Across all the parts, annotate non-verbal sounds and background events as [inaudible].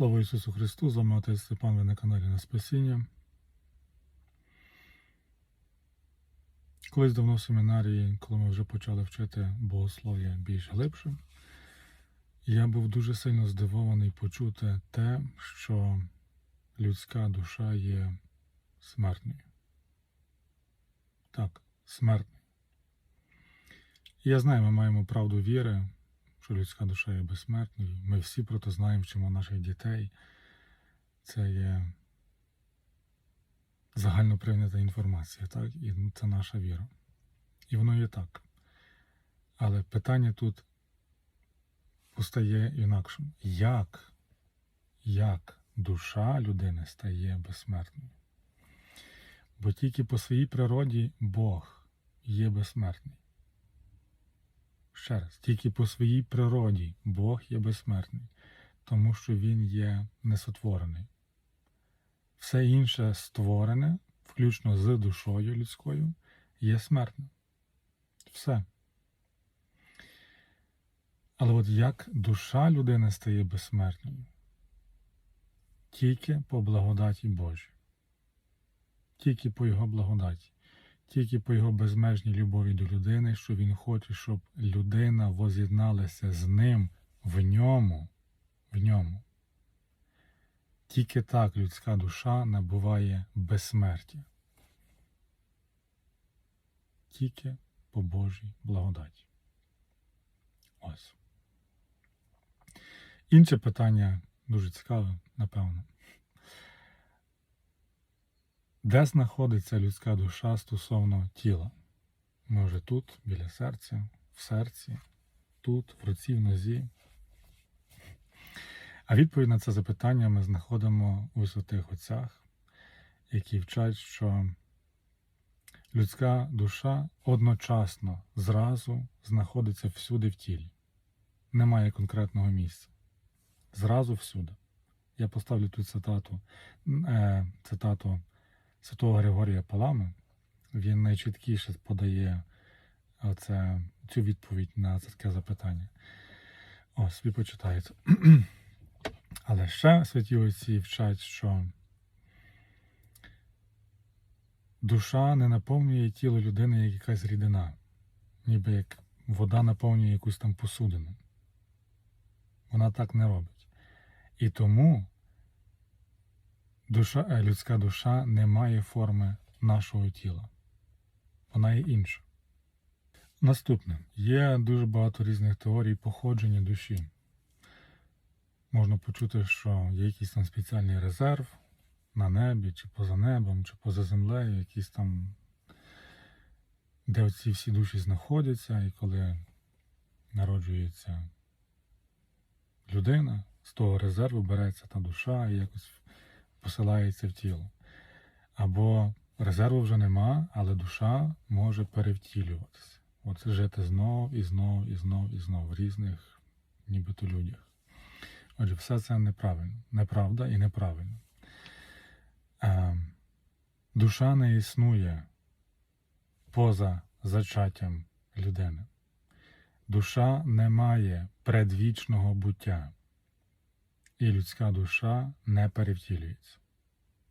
Слава Ісусу Христу! З вами отець Степан, ви на каналі на Спасіння. Колись давно в семінарії, коли ми вже почали вчити богослов'я більш глибше, я був дуже сильно здивований почути те, що людська душа є смертною. Так, смертною. Я знаю, ми маємо правду віри, що людська душа є безсмертною. Ми всі про це знаємо, вчимо наших дітей. Це є загально прийнята інформація, так? І це наша віра. І воно є так. Але питання тут постає інакшим. Як? Як душа людини стає безсмертною? Бо тільки по своїй природі Бог є безсмертний. Ще раз, тільки по своїй природі Бог є безсмертний, тому що Він є несотворений. Все інше створене, включно з душою людською, є смертне. Все. Але от як душа людини стає безсмертною? Тільки по благодаті Божій. Тільки по Його благодаті тільки по його безмежній любові до людини, що він хоче, щоб людина воз'єдналася з ним в ньому, в ньому. Тільки так людська душа набуває безсмертя. Тільки по Божій благодаті. Ось. Інше питання дуже цікаве, напевно. Де знаходиться людська душа стосовно тіла? Може тут, біля серця, в серці, тут, в руці, в нозі. А відповідь на це запитання ми знаходимо у святих отцях, які вчать, що людська душа одночасно зразу знаходиться всюди в тілі. Немає конкретного місця. Зразу всюди. Я поставлю тут цитату, е, цитату святого Григорія Палами, він найчіткіше подає оце, цю відповідь на це таке запитання. Ось, собі почитається. [clears throat] Але ще святі отці вчать, що душа не наповнює тіло людини як якась рідина, ніби як вода наповнює якусь там посудину. Вона так не робить. І тому душа, е, людська душа не має форми нашого тіла. Вона є інша. Наступне. Є дуже багато різних теорій походження душі. Можна почути, що є якийсь там спеціальний резерв на небі, чи поза небом, чи поза землею, якийсь там, де оці всі душі знаходяться, і коли народжується людина, з того резерву береться та душа і якось посилається в тіло. Або резерву вже нема, але душа може перевтілюватися. От жити знов і знов, і знов, і знов в різних нібито людях. Отже, все це неправильно, неправда і неправильно. Душа не існує поза зачаттям людини. Душа не має предвічного буття і людська душа не перевтілюється.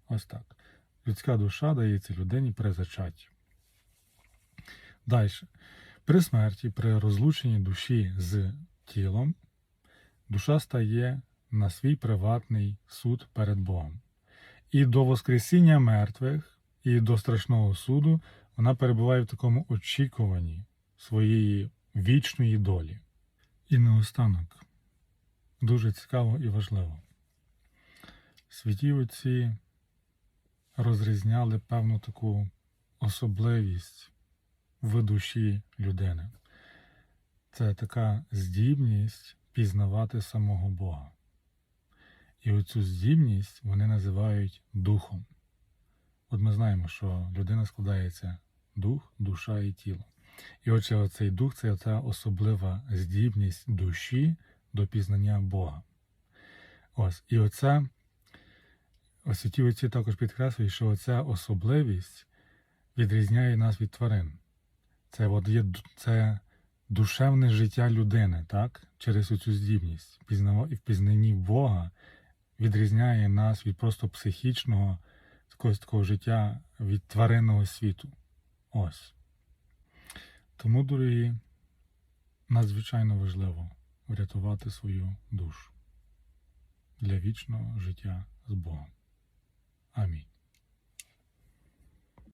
Ось так. Людська душа дається людині при зачатті. Далі. При смерті, при розлученні душі з тілом, душа стає на свій приватний суд перед Богом. І до Воскресіння мертвих, і до страшного суду вона перебуває в такому очікуванні своєї вічної долі. І наостанок дуже цікаво і важливо. Святі отці розрізняли певну таку особливість в душі людини. Це така здібність пізнавати самого Бога. І оцю здібність вони називають духом. От ми знаємо, що людина складається дух, душа і тіло. І отже, оцей дух це оця особлива здібність душі до пізнання Бога. Ось. І оце, ось ті отці також підкреслюють, що оця особливість відрізняє нас від тварин. Це от є це душевне життя людини, так? через оцю здібність. І в пізнанні Бога відрізняє нас від просто психічного якогось такого життя від тваринного світу. Ось. Тому, дорогі, надзвичайно важливо врятувати свою душу для вічного життя з Богом. Амінь.